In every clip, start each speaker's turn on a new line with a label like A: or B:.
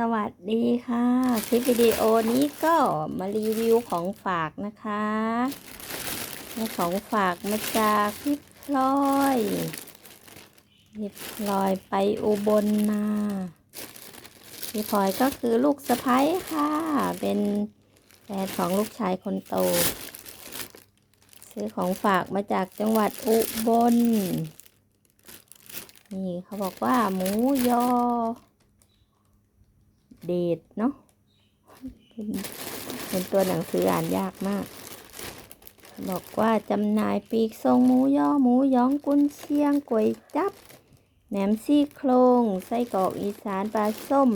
A: สวัสดีค่ะ คลิปวิดีโอนี้ก็มารีวิวของฝากนะคะของฝากมาจากพี่พลอยพี่พลอยไปอุบลมาพี่พลอยก็คือลูกสะพ้ยค่ะ เป็นแฟนของลูกชายคนโต ซื้อของฝากมาจากจังหวัดอุบล นี่เขาบอกว่าหมูยอ เดทเนาะเป็นเป็นตัวหนังสืออ่านยากมาก บอกว่าจำหน่ายปีกทรงหมูยอหมูย้องกุนเชียงก๋วยจับแหนมซี่โครงไส้กรอกอีสานปลาส้ม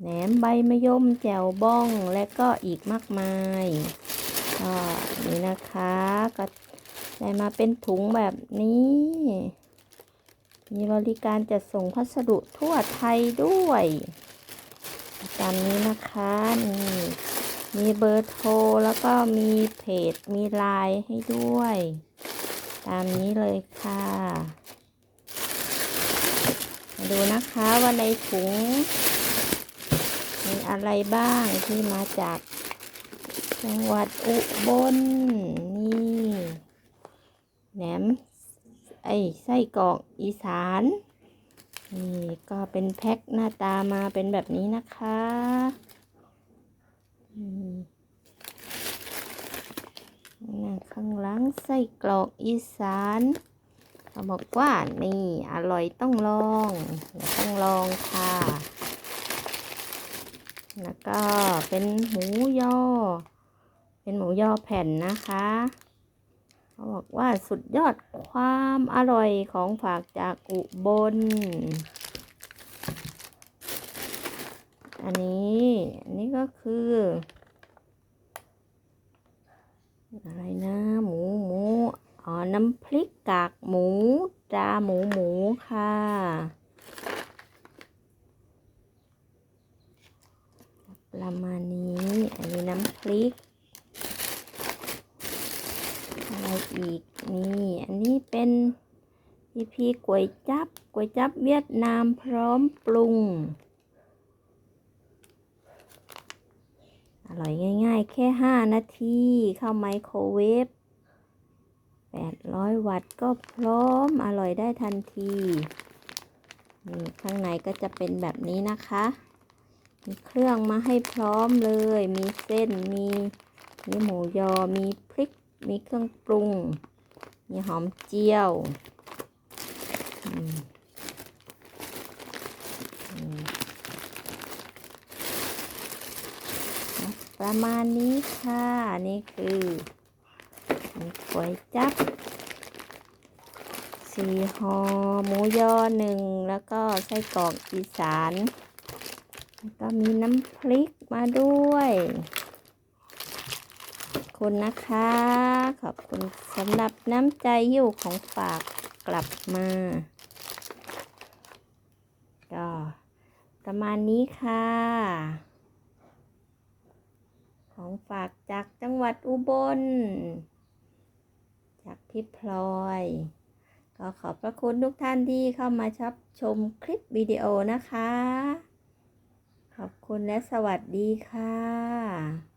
A: แหนมใบมะยมแจ่วบ้องและก็อีกมากมายก็นี่นะคะก็ได้มาเป็นถุงแบบนี้ มีบริการจัดส่งพัสดุทั่วไทยด้วยามนี้นะคะนี่มีเบอร์โทรแล้วก็มีเพจมีไลน์ให้ด้วย ตามนี้เลยค่ะ มาดูนะคะว่าในถุง มีอะไรบ้างที่มาจากจังหวัดอุบลนี่แหนมไอ้ไส้กรอกอีสาน นี่ก็เป็นแพ็คหน้าตามาเป็นแบบนี้นะคะนี่ข้างหลังไส้กรอกอีสานเขาบอกว่านี่ อร่อยต้องลองต้องลองค่ะ แล้วก็เป็นหมูยอ เป็นหมูยอแผ่นนะคะ เขาบอกว่าสุดยอดความอร่อยของฝากจากอุบล อันนี้ อันนี้ก็คือ อะไรนะ หมูหมูอ๋อ น้ำพริกกากหมูจาหมูหมูค่ะ ประมาณนี้ อันนี้น้ำพริก อีก นี่ อันนี้เป็นพีพีก๋วยจับก๋วยจับเวียดนามพร้อมปรุง อร่อยง่าย ๆ แค่ 5 นาที เข้าไมโครเวฟ 800 วัตต์ก็พร้อมอร่อยได้ทันที นี่ ข้างในก็จะเป็นแบบนี้นะคะ มีเครื่องมาให้พร้อมเลย มีเส้น มีมีหมูยอ มีพริก มีเครื่องปรุง มีหอมเจียวประมาณนี้ค่ะ นี่คือมีก๋วยจับสี่ห่อหมูยอหนึ่ง แล้วก็ไส้กรอกอีสาน แล้วก็มีน้ำพริกมาด้วย คุณนะคะ ขอบคุณสำหรับน้ำใจอยู่ของฝากกลับมา ก็ประมาณนี้ค่ะ ของฝากจากจังหวัดอุบล จากพี่พลอย ก็ขอบพระคุณทุกท่านที่เข้ามาชับชมคลิปวิดีโอนะคะ ขอบคุณและสวัสดีค่ะ